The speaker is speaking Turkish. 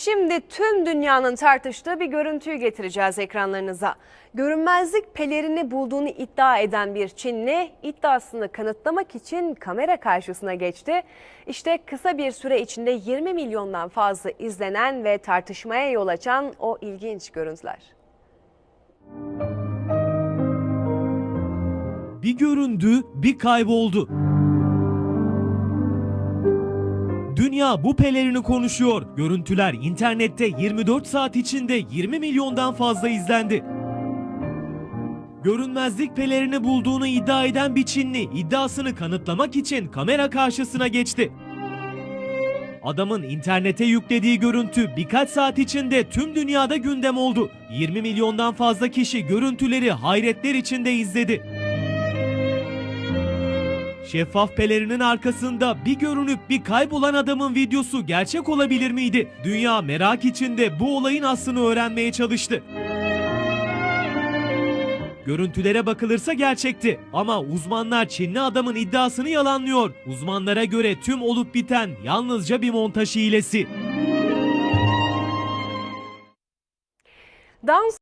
şimdi tüm dünyanın tartıştığı bir görüntüyü getireceğiz ekranlarınıza. Görünmezlik pelerini bulduğunu iddia eden bir Çinli iddiasını kanıtlamak için kamera karşısına geçti. İşte kısa bir süre içinde 20 milyondan fazla izlenen ve tartışmaya yol açan o ilginç görüntüler. Bir göründü, bir kayboldu. Dünya bu pelerini konuşuyor. Görüntüler internette 24 saat içinde 20 milyondan fazla izlendi. Görünmezlik pelerini bulduğunu iddia eden bir Çinli iddiasını kanıtlamak için kamera karşısına geçti. Adamın internete yüklediği görüntü birkaç saat içinde tüm dünyada gündem oldu. 20 milyondan fazla kişi görüntüleri hayretler içinde izledi. Şeffaf pelerinin arkasında bir görünüp bir kaybolan adamın videosu gerçek olabilir miydi? Dünya merak içinde bu olayın aslını öğrenmeye çalıştı. Görüntülere bakılırsa gerçekti ama uzmanlar Çinli adamın iddiasını yalanlıyor. Uzmanlara göre tüm olup biten yalnızca bir montaj hilesi. Dans